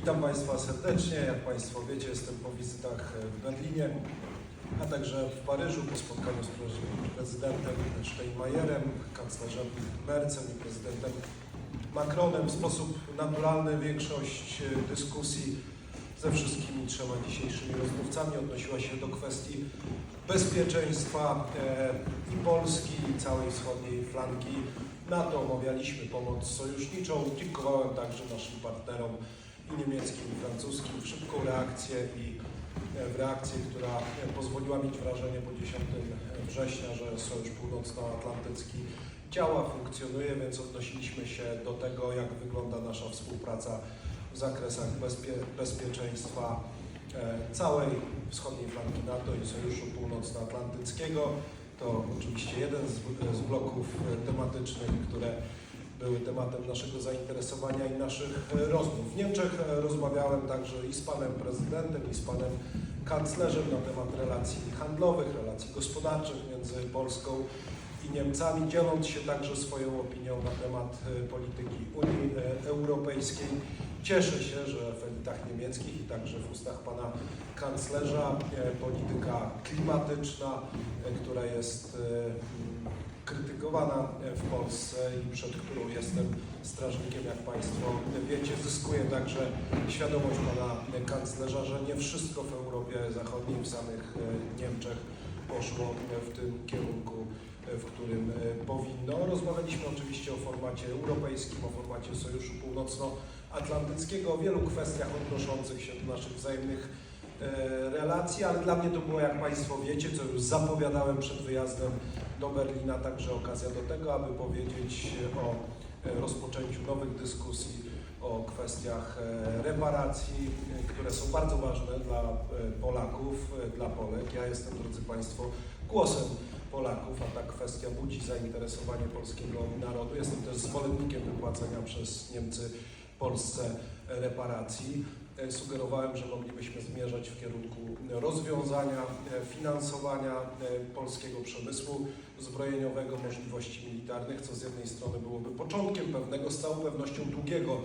Witam Państwa serdecznie. Jak Państwo wiecie, jestem po wizytach w Berlinie, a także w Paryżu po spotkaniu z pre- prezydentem Steinmeierem, kanclerzem Mercem i prezydentem Macronem. W sposób naturalny większość dyskusji ze wszystkimi trzema dzisiejszymi rozmówcami odnosiła się do kwestii bezpieczeństwa e, i Polski, i całej wschodniej flanki NATO. Omawialiśmy pomoc sojuszniczą. Dziękowałem także naszym partnerom i niemieckim, i francuskim w szybką reakcję i e, w reakcję, która e, pozwoliła mieć wrażenie po 10 września, że Sojusz Północnoatlantycki działa, funkcjonuje, więc odnosiliśmy się do tego, jak wygląda nasza współpraca w zakresach bezpie, bezpieczeństwa e, całej wschodniej flanki NATO i Sojuszu Północnoatlantyckiego. To oczywiście jeden z, z bloków tematycznych, które były tematem naszego zainteresowania i naszych e, rozmów. W Niemczech e, rozmawiałem także i z panem prezydentem, i z panem kanclerzem na temat relacji handlowych, relacji gospodarczych między Polską i Niemcami, dzieląc się także swoją opinią na temat e, polityki Unii Europejskiej. Cieszę się, że w elitach niemieckich i także w ustach pana kanclerza polityka klimatyczna, która jest krytykowana e, w Polsce i przed którą jestem strażnikiem, jak Państwo wiecie, zyskuje także świadomość pana kanclerza, że nie wszystko w Europie Zachodniej, w samych e, Niemczech poszło e, w tym kierunku, w którym powinno. Rozmawialiśmy oczywiście o formacie europejskim, o formacie Sojuszu Północnoatlantyckiego, o wielu kwestiach odnoszących się do naszych wzajemnych relacji, ale dla mnie to było, jak Państwo wiecie, co już zapowiadałem przed wyjazdem do Berlina, także okazja do tego, aby powiedzieć o e, rozpoczęciu nowych dyskusji o kwestiach e, reparacji, e, które są bardzo ważne dla Polaków, dla Polek. Ja jestem, drodzy Państwo, głosem Polaków, a ta kwestia budzi zainteresowanie polskiego narodu. Jestem też zwolennikiem wypłacenia przez Niemcy Polsce reparacji. E, Sugerowałem, że moglibyśmy zmierzać w kierunku rozwiązania e, finansowania e, polskiego przemysłu zbrojeniowego, możliwości militarnych, co z jednej strony byłoby początkiem pewnego, z całą pewnością długiego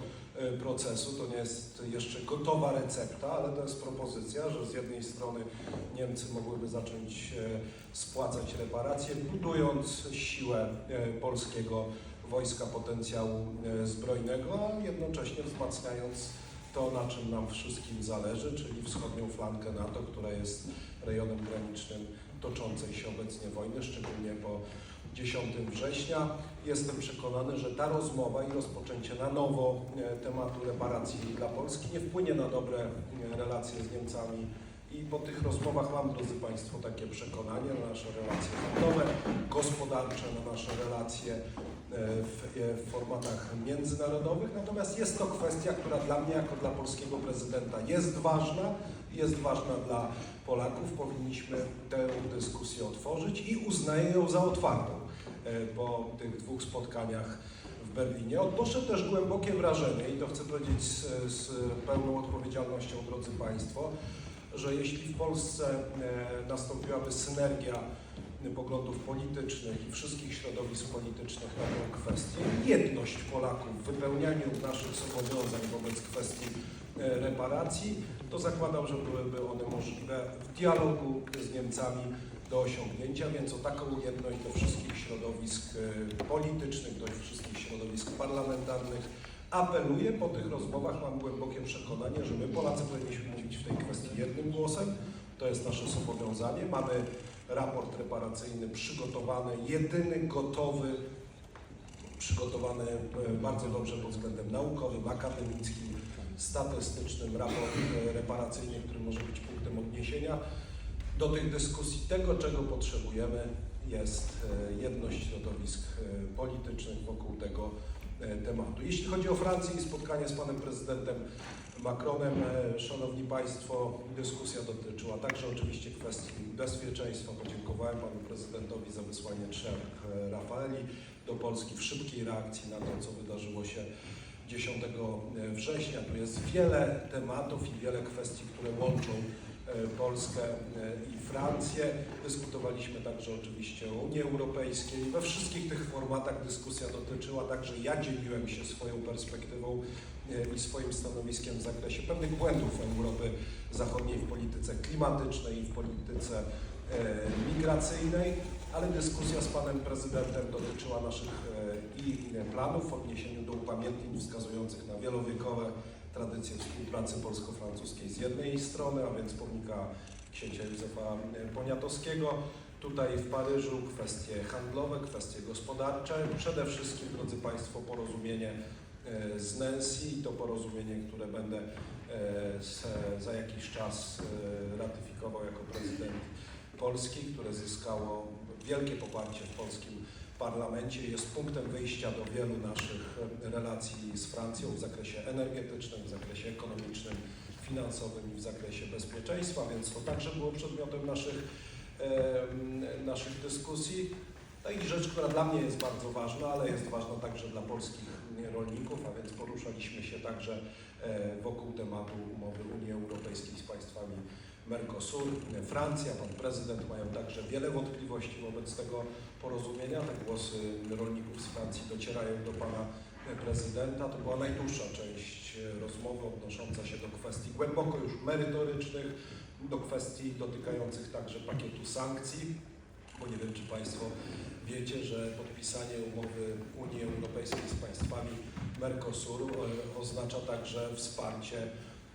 procesu. To nie jest jeszcze gotowa recepta, ale to jest propozycja, że z jednej strony Niemcy mogłyby zacząć spłacać reparacje, budując siłę polskiego wojska potencjału zbrojnego, a jednocześnie wzmacniając to, na czym nam wszystkim zależy, czyli wschodnią flankę NATO, która jest rejonem granicznym toczącej się obecnie wojny, szczególnie po 10 września. Jestem przekonany, że ta rozmowa i rozpoczęcie na nowo e, tematu reparacji dla Polski nie wpłynie na dobre e, relacje z Niemcami. I po tych rozmowach mam, drodzy Państwo, takie przekonanie na nasze relacje handlowe, gospodarcze, na nasze relacje w, e, w formatach międzynarodowych. Natomiast jest to kwestia, która dla mnie, jako dla polskiego prezydenta, jest ważna, jest ważna dla Polaków. Powinniśmy tę dyskusję otworzyć i uznaję ją za otwartą e, po tych dwóch spotkaniach w Berlinie. Odnoszę też głębokie wrażenie, i to chcę powiedzieć z, z pełną odpowiedzialnością, drodzy Państwo, że jeśli w Polsce e, nastąpiłaby synergia poglądów politycznych i wszystkich środowisk politycznych na tę kwestię, jedność Polaków w wypełnianiu naszych zobowiązań wobec kwestii e, reparacji, to zakładam, że byłyby one możliwe w dialogu z Niemcami do osiągnięcia, więc o taką jedność do wszystkich środowisk e, politycznych, do wszystkich środowisk parlamentarnych apeluję. Po tych rozmowach mam głębokie przekonanie, że my Polacy powinniśmy mówić w tej kwestii jednym głosem. To jest nasze zobowiązanie. Mamy raport reparacyjny przygotowany, jedyny gotowy, przygotowany e, bardzo dobrze pod względem naukowym, akademickim, statystycznym, raport e, reparacyjny, który może być punktem odniesienia do tych dyskusji. Tego, czego potrzebujemy, jest e, jedność środowisk politycznych wokół tego tematu. Jeśli chodzi o Francję i spotkanie z panem prezydentem Macronem, e, szanowni państwo, dyskusja dotyczyła także oczywiście kwestii bezpieczeństwa. Podziękowałem panu prezydentowi za wysłanie trzech e, Rafaeli do Polski w szybkiej reakcji na to, co wydarzyło się 10 września. Tu jest wiele tematów i wiele kwestii, które łączą e, Polskę e, i Francję. Dyskutowaliśmy także oczywiście o Unii Europejskiej. We wszystkich tych formatach dyskusja dotyczyła także, ja dzieliłem się swoją perspektywą e, i swoim stanowiskiem w zakresie pewnych błędów Europy Zachodniej w polityce klimatycznej i w polityce e, migracyjnej, ale dyskusja z panem prezydentem dotyczyła naszych e, i planów w odniesieniu do upamiętnień wskazujących na wielowiekowe tradycje współpracy polsko-francuskiej z jednej strony, a więc pomnika księcia Józefa Poniatowskiego. Tutaj w Paryżu kwestie handlowe, kwestie gospodarcze, przede wszystkim, drodzy Państwo, porozumienie e, z Nancy i to porozumienie, które będę e, za jakiś czas e, ratyfikował jako prezydent Polski, które zyskało wielkie poparcie w polskim parlamencie, jest punktem wyjścia do wielu naszych e, relacji z Francją w zakresie energetycznym, w zakresie ekonomicznym, finansowym i w zakresie bezpieczeństwa, więc to także było przedmiotem naszych, em, naszych dyskusji. No i rzecz, która dla mnie jest bardzo ważna, ale jest ważna także dla polskich rolników, a więc poruszaliśmy się także e, wokół tematu umowy Unii Europejskiej z państwami Mercosur. Francja, pan prezydent mają także wiele wątpliwości wobec tego porozumienia. Te głosy rolników z Francji docierają do pana prezydenta. To była najdłuższa część rozmowy odnosząca się do kwestii głęboko już merytorycznych, do kwestii dotykających także pakietu sankcji, bo nie wiem, czy Państwo wiecie, że podpisanie umowy Unii Europejskiej z państwami Mercosur e, oznacza także wsparcie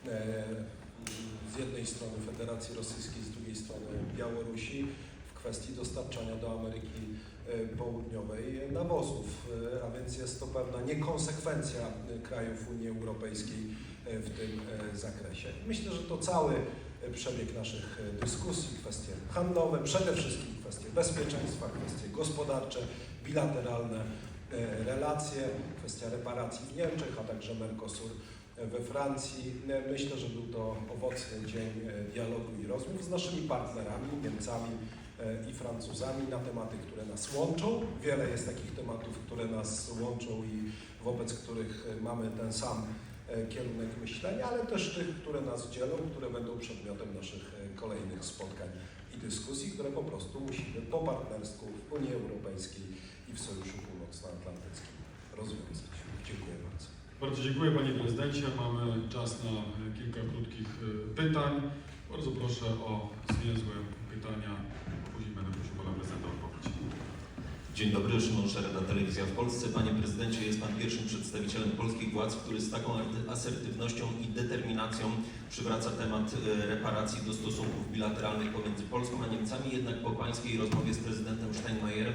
e, z jednej strony Federacji Rosyjskiej, z drugiej strony Białorusi w kwestii dostarczania do Ameryki e, Południowej nawozów, E, a więc jest to pewna niekonsekwencja e, krajów Unii Europejskiej w tym zakresie. Myślę, że to cały przebieg naszych dyskusji, kwestie handlowe, przede wszystkim kwestie bezpieczeństwa, kwestie gospodarcze, bilateralne relacje, kwestia reparacji w Niemczech, a także Mercosur we Francji. Myślę, że był to owocny dzień e, dialogu i rozmów z naszymi partnerami, Niemcami e, i Francuzami na tematy, które nas łączą. Wiele jest takich tematów, które nas łączą i wobec których e, mamy ten sam kierunek myślenia, ale też tych, które nas dzielą, które będą przedmiotem naszych kolejnych spotkań i dyskusji, które po prostu musimy po partnersku w Unii Europejskiej i w Sojuszu Północnoatlantyckim rozwiązać. Dziękuję bardzo. Bardzo dziękuję Panie Prezydencie. Mamy czas na e, kilka krótkich e, pytań. Bardzo proszę o zwięzłe pytania. Później będę prosił Pana Prezydenta o odpowiedź. Dzień dobry, Szymon Szereda, Telewizja w Polsce. Panie prezydencie, jest pan pierwszym przedstawicielem polskich władz, który z taką asertywnością i determinacją przywraca temat e, reparacji do stosunków bilateralnych pomiędzy Polską a Niemcami. Jednak po pańskiej rozmowie z prezydentem Steinmeierem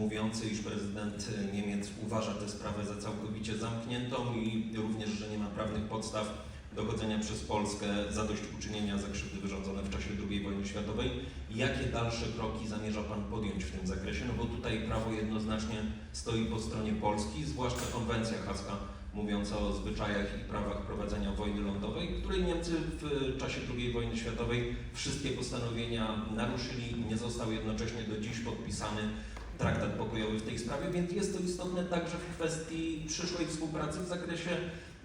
mówiący, iż prezydent Niemiec uważa tę sprawę za całkowicie zamkniętą i również, że nie ma prawnych podstaw dochodzenia przez Polskę zadośćuczynienia za krzywdy wyrządzone w czasie II wojny światowej. Jakie dalsze kroki zamierza Pan podjąć w tym zakresie? No bo tutaj prawo jednoznacznie stoi po stronie Polski, zwłaszcza konwencja haska mówiąca o zwyczajach i prawach prowadzenia wojny lądowej, której Niemcy w czasie II wojny światowej wszystkie postanowienia naruszyli. Nie został jednocześnie do dziś podpisany traktat pokojowy w tej sprawie, więc jest to istotne także w kwestii przyszłej współpracy w zakresie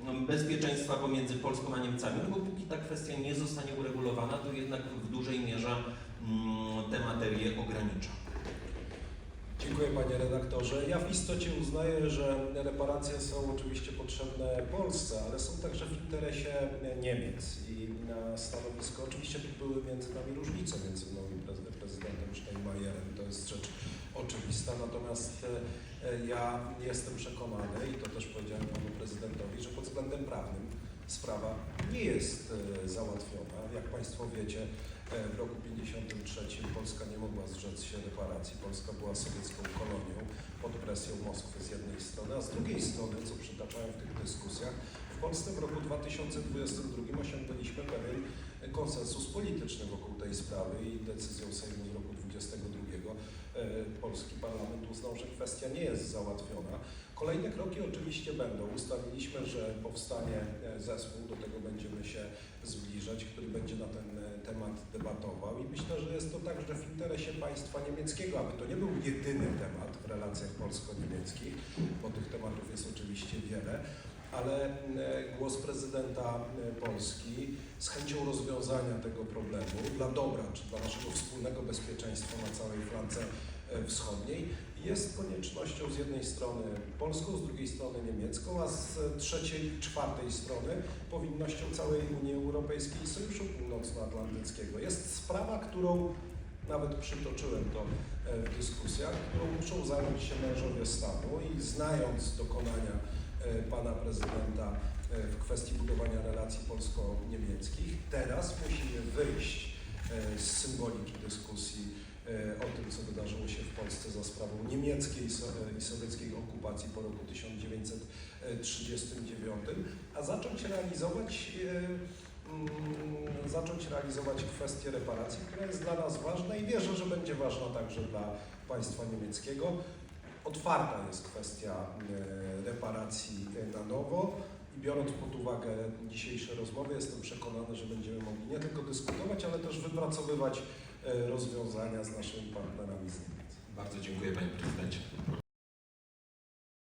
mm, bezpieczeństwa pomiędzy Polską a Niemcami, no bo póki ta kwestia nie zostanie uregulowana, to jednak w dużej mierze mm, tę materię ogranicza. Dziękuję panie redaktorze. Ja w istocie uznaję, że reparacje są oczywiście potrzebne Polsce, ale są także w interesie Niemiec i na stanowisko, oczywiście tu były między nami różnice między mną i prezy- prezydentem Steinmeierem, to jest rzecz oczywista, natomiast e, ja jestem przekonany i to też powiedziałem panu prezydentowi, że pod względem prawnym sprawa nie jest e, załatwiona. Jak państwo wiecie, E, W roku 1953 Polska nie mogła zrzec się reparacji. Polska była sowiecką kolonią pod presją Moskwy z jednej strony, a z drugiej strony, co przytaczałem w tych dyskusjach, w Polsce w roku 2022 osiągnęliśmy pewien konsensus polityczny wokół tej sprawy i decyzją Sejmu roku 2022 e, polski parlament uznał, że kwestia nie jest załatwiona. Kolejne kroki oczywiście będą. Ustaliliśmy, że powstanie e, zespół, do tego będziemy się zbliżać, który będzie na ten e, temat debatował i myślę, że jest to także w interesie państwa niemieckiego, aby to nie był jedyny temat w relacjach polsko-niemieckich, bo tych tematów jest oczywiście wiele, ale e, głos prezydenta e, Polski z chęcią rozwiązania tego problemu dla dobra, czy dla naszego wspólnego bezpieczeństwa na całej flance e, wschodniej jest koniecznością z jednej strony polską, z drugiej strony niemiecką, a z trzeciej, czwartej strony powinnością całej Unii Europejskiej i Sojuszu Północnoatlantyckiego. Jest sprawa, którą nawet przytoczyłem to w dyskusjach, którą muszą zająć się mężowie stanu i znając dokonania pana prezydenta e, w kwestii budowania relacji polsko-niemieckich, teraz musimy wyjść e, z symboliki dyskusji e, o tym, co wydarzyło się w Polsce za sprawą niemieckiej e, i sowieckiej okupacji po roku 1939, a zacząć realizować e, mm, zacząć realizować kwestię reparacji, która jest dla nas ważna i wierzę, że będzie ważna także dla państwa niemieckiego. Otwarta jest kwestia e, reparacji na nowo i biorąc pod uwagę dzisiejsze rozmowy, jestem przekonany, że będziemy mogli nie tylko dyskutować, ale też wypracowywać e, rozwiązania z naszymi partnerami z Niemiec. Bardzo dziękuję panie prezydencie.